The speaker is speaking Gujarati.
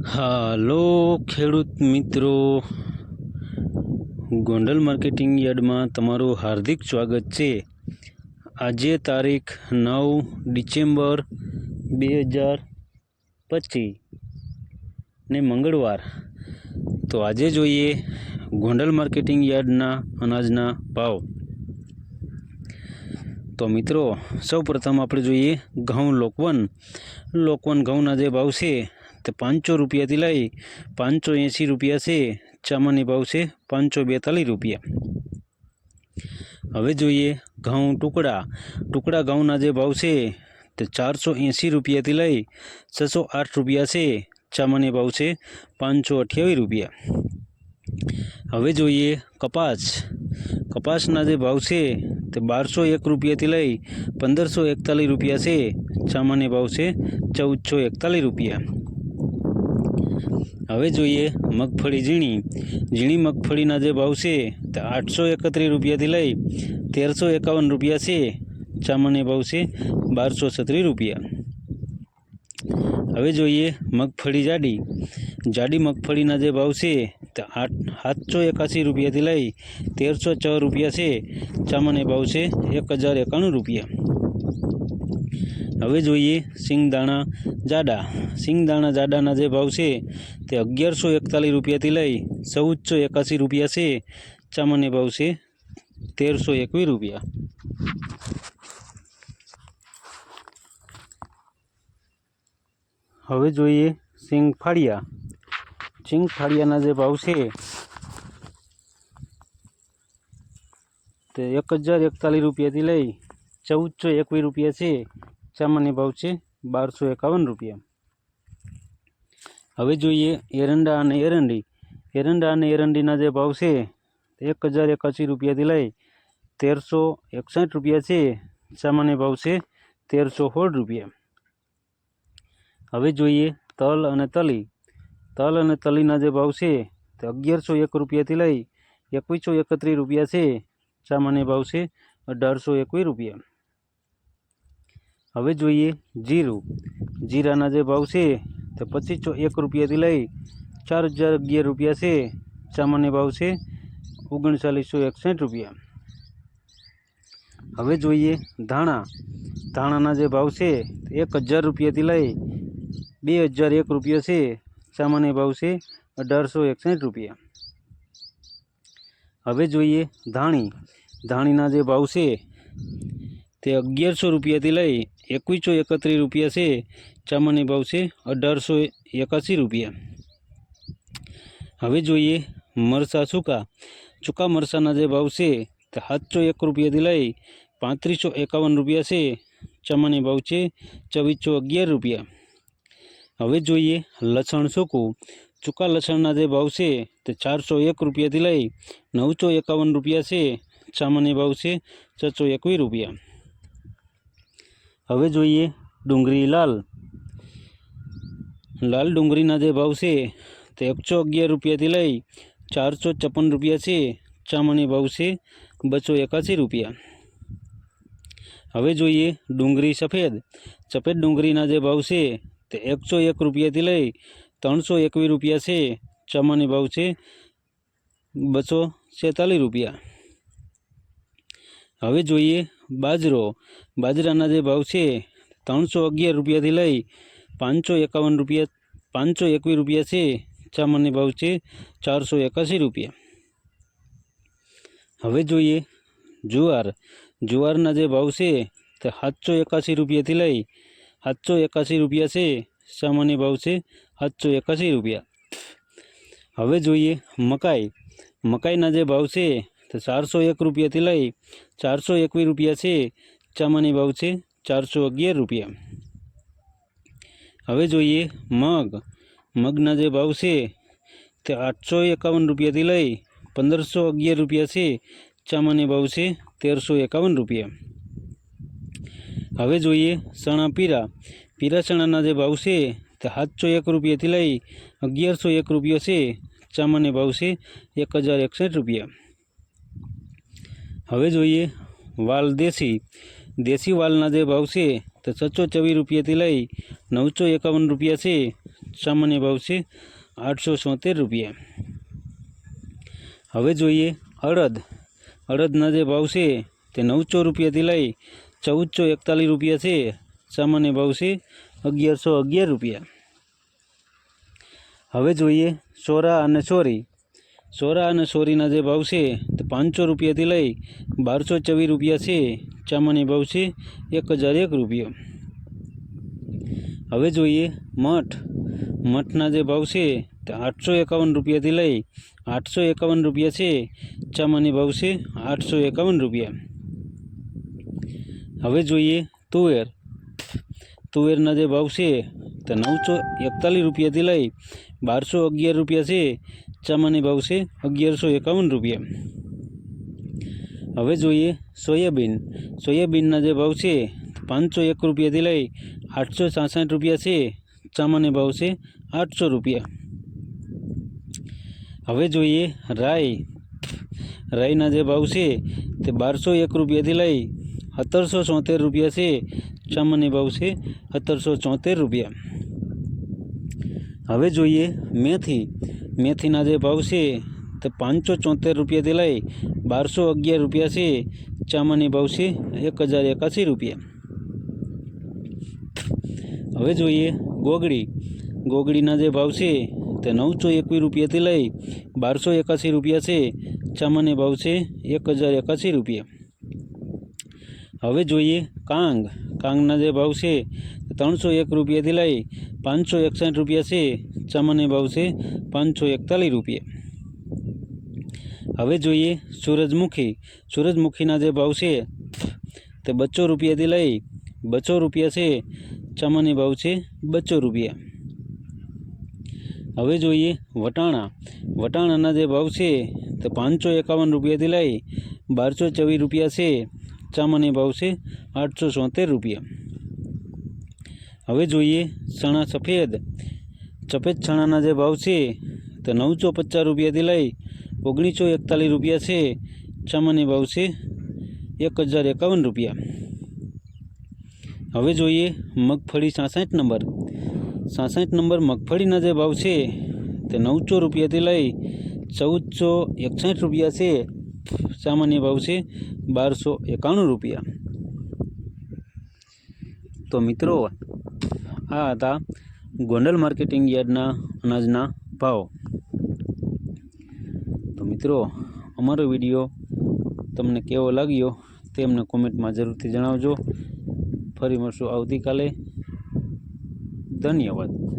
હાલો ખેડૂત મિત્રો. ગોંડલ માર્કેટિંગ યાર્ડમાં તમારું હાર્દિક સ્વાગત છે. આજે તારીખ નવ ડિસેમ્બર બે હજાર પચીસ ને મંગળવાર. તો આજે જોઈએ ગોંડલ માર્કેટિંગ યાર્ડના અનાજના ભાવ. તો મિત્રો સૌ પ્રથમ આપણે જોઈએ ઘઉં લોકવન. લોકવન ઘઉંના જે ભાવ છે તે પાંચસો રૂપિયાથી લઈ પાંચસો એંસી રૂપિયા છે ચામાની ભાવ છે પાંચસો બેતાલીસ રૂપિયા હવે જોઈએ ઘઉં ટુકડા ટુકડા ઘઉંના જે ભાવ છે તે ચારસો એંસી રૂપિયાથી લઈ છસો આઠ રૂપિયા છે ચામાની ભાવ છે પાંચસો અઠ્યાવીસ રૂપિયા હવે જોઈએ કપાસ કપાસના જે ભાવ છે તે બારસો એક રૂપિયાથી લઈ પંદરસો એકતાલીસ રૂપિયા છે સામાન્ય ભાવ છે ચૌદસો એકતાલીસ રૂપિયા હવે જોઈએ મગફળી ઝીણી. ઝીણી મગફળીના જે ભાવ છે તે આઠસો એકત્રીસ રૂપિયાથી લઈ તેરસો એકાવન રૂપિયા છે. સામાન્ય ભાવ છે બારસો છત્રીસ રૂપિયા. હવે જોઈએ મગફળી જાડી. જાડી મગફળીના જે ભાવ છે તે આઠ, સાતસો એકાસી રૂપિયાથી લઈ તેરસો છ રૂપિયા છે. સામાન્ય ભાવ છે એક હજાર એકાણું રૂપિયા. હવે જોઈએ સિંગદાણા જાડા. સિંગદાણા જાડાના જે ભાવ છે, તે અગિયારસો એકતાલીસ રૂપિયાથી લઈ ચૌદસો એકાસી રૂપિયા છે. સામાન્ય ભાવ છે તેરસો એકવીસ રૂપિયા. હવે જોઈએ સિંગ ફાળિયા સિંગ ફાળિયાના જે ભાવ છે, તે એક હજાર એકતાલીસ રૂપિયાથી લઈ ચૌદસો એકવીસ રૂપિયા છે. સામાન્ય ભાવ છે બારસો એકાવન રૂપિયા. હવે જોઈએ એરંડા અને એરંડી. એરંડા અને એરંડીના જે ભાવ છે એક હજાર એકાસી રૂપિયાથી લઈ તેરસો એકસઠ રૂપિયા છે. સામાન્ય ભાવ છે તેરસો સોળ રૂપિયા. હવે જોઈએ તલ અને તલી. તલ અને તલીના જે ભાવ છે તે અગિયારસો એક રૂપિયાથી લઈ એકવીસો એકત્રીસ રૂપિયા છે. સામાન્ય ભાવ છે અઢારસો એકવીસ રૂપિયા. હવે જોઈએ જીરું. જીરાના જે ભાવ છે, તે પચીસો એક રૂપિયાથી લઈ ચાર હજાર અગિયાર રૂપિયા છે. સામાન્ય ભાવ છે ઓગણચાલીસો એકસઠ રૂપિયા. હવે જોઈએ ધાણા. ધાણાના જે ભાવ છે એક હજાર રૂપિયાથી લઈ બે હજાર એક રૂપિયા છે. સામાન્ય ભાવ છે અઢારસો એકસઠ રૂપિયા. હવે જોઈએ ધાણી. ધાણીના જે ભાવ છે, તે અગિયારસો રૂપિયાથી લઈ એકવીસો એકત્રીસ રૂપિયા છે સામાન્ય ભાવ છે અઢારસો એકાસી રૂપિયા. હવે જોઈએ મરસા સૂકા. સૂકા મરસાના જે ભાવ છે, સાતસો એક રૂપિયાથી લઈ પાંત્રીસો એકાવન રૂપિયા છે ચામાની ભાવ છે ચોવીસો અગિયાર રૂપિયા. હવે જોઈએ લસણ સૂકું. સૂકા લસણના જે ભાવ છે, તે ચારસો એક રૂપિયાથી લઈ નવસો એકાવન રૂપિયા છે સામાન્ય ભાવ છે છસો એકવીસ રૂપિયા. હવે જોઈએ ડુંગળી લાલ. લાલ ડુંગળીના જે ભાવ છે તે એકસો અગિયાર રૂપિયાથી લઈ ચારસો છપ્પન રૂપિયા છે. સામાન્ય ભાવ છે બસો એકાસી રૂપિયા. હવે જોઈએ ડુંગળી સફેદ. સફેદ ડુંગળીના જે ભાવ છે તે એકસો એક રૂપિયાથી લઈ ત્રણસો એકવીસ રૂપિયા છે. સામાન્ય ભાવ છે બસો છેતાલીસ રૂપિયા. હવે જોઈએ બાજરો. બાજરાના જે ભાવ છે, ત્રણસો અગિયાર રૂપિયાથી લઈ પાંચસો એકાવન રૂપિયા, પાંચસો એકવીસ રૂપિયા છે, સામાન્ય ભાવ છે ચારસો એકાસી રૂપિયા. હવે જોઈએ જુવાર. જુવારના જે ભાવ છે, તે સાતસો એકાસી રૂપિયાથી લઈ સાતસો એકાસી રૂપિયા છે, સામાન્ય ભાવ છે સાતસો એકાસી રૂપિયા. હવે જોઈએ મકાઈ. મકાઈના જે ભાવ છે તે ચારસો એક રૂપિયાથી લઈ ચારસો એકવીસ રૂપિયા છે, ચામાની ભાવ છે ચારસો અગિયાર રૂપિયા. હવે જોઈએ મગ. મગના જે ભાવ છે તે આઠસો એકાવન રૂપિયાથી લઈ પંદરસો અગિયાર રૂપિયા છે, ચામાની ભાવ છે તેરસો એકાવન રૂપિયા. હવે જોઈએ ચણા પીરા. પીરા ચણાના જે ભાવ છે તે સાતસો એક રૂપિયાથી લઈ અગિયારસો એક રૂપિયા છે, ચામાની ભાવ છે એક હજાર એકસઠ રૂપિયા. હવે જોઈએ વાલ દેશી. દેશી વાલના જે ભાવ છે તે છસો ચોવીસ રૂપિયાથી લઈ નવસો એકાવન રૂપિયા છે. સામાન્ય ભાવ છે આઠસો છોતેર રૂપિયા. હવે જોઈએ અડદ. અડદના જે ભાવ છે તે નવસો રૂપિયાથી લઈ ચૌદસો એકતાલીસ રૂપિયા છે. સામાન્ય ભાવ છે અગિયારસો અગિયાર રૂપિયા. હવે જોઈએ સોરા અને સોરી. સોરા અને સોરીના જે ભાવ છે તે પાંચસો રૂપિયાથી લઈ બારસો ચોવીસ રૂપિયા છે. ચામાની ભાવ છે એક હજાર એક રૂપિયો. હવે જોઈએ મઠ. મઠના જે ભાવ છે તે આઠસો એકાવન રૂપિયાથી લઈ આઠસો એકાવન રૂપિયા છે. ચામાની ભાવ છે આઠસો એકાવન રૂપિયા. હવે જોઈએ તુવેર. તુવેરના જે ભાવ છે તે નવસો એકતાલીસ રૂપિયાથી લઈ બારસો અગિયાર રૂપિયા છે. ચામાની ભાવ છે અગિયારસો એકાવન રૂપિયા. હવે જોઈએ સોયાબીન. સોયાબીનના જે ભાવ છે, પાંચસો એક રૂપિયાથી લઈ આઠસો સાસઠ રૂપિયા છે. ચામાની ભાવ છે આઠસો રૂપિયા. હવે જોઈએ રાઈ. રાઈના જે ભાવ છે, તે બારસો એક રૂપિયાથી લઈ સત્તરસો ચોતેર રૂપિયા છે. સામાન્ય ભાવ છે સત્તરસો ચોતેર રૂપિયા. હવે જોઈએ મેથી. મેથીના જે ભાવ છે, તે પાંચસો ચોતેર રૂપિયાથી લઈ બારસો અગિયાર રૂપિયા છે, ચામાની ભાવ છે એક હજાર એકાસી રૂપિયા. હવે જોઈએ ગોગડી. ગોગડીના જે ભાવ છે, તે નવસો એકવીસ રૂપિયાથી લઈ બારસો એકાસી રૂપિયા છે, ચામાની ભાવ છે એક હજાર એકાસી રૂપિયા. હવે જોઈએ કાંગ. કાંગના જે ભાવ છે ત્રણસો એક રૂપિયાથી લઈ પાંચસો એકસઠ રૂપિયા છે. ચામાન્ય ભાવ છે પાંચસો એકતાલીસ રૂપિયા. હવે જોઈએ સૂરજમુખી. સૂરજમુખીના જે ભાવ છે તે બસો રૂપિયાથી લઈ બસો રૂપિયા છે. ચામાન્ય ભાવ છે બસો રૂપિયા. હવે જોઈએ વટાણા. વટાણાના જે ભાવ છે તે પાંચસો એકાવન રૂપિયાથી લઈ બારસો ચોવીસ રૂપિયા છે. ચામાન્ય ભાવ છે આઠસો સોતેર રૂપિયા. હવે જોઈએ ચણા સફેદ. સફેદ ચણાના જે ભાવ છે તે નવસો પચાસ રૂપિયાથી લઈ ઓગણીસો એકતાલીસ રૂપિયા છે. ચામાન્ય ભાવ છે એક હજાર એકાવન રૂપિયા. હવે જોઈએ મગફળી સાસઠ નંબર. સાસઠ નંબર મગફળીના જે ભાવ છે તે નવસો રૂપિયાથી લઈ ચૌદસો એકસઠ રૂપિયા છે. સામાન્ય ભાવ છે બારસો એકાણું રૂપિયા. તો મિત્રો, આ હતા ગોંડલ માર્કેટિંગ યાર્ડના અનાજના ભાવ. તો મિત્રો, અમારો વીડિયો તમને કેવો લાગ્યો તે અમને કોમેન્ટમાં જરૂરથી જણાવજો. ફરી મળશું આવતીકાલે. ધન્યવાદ.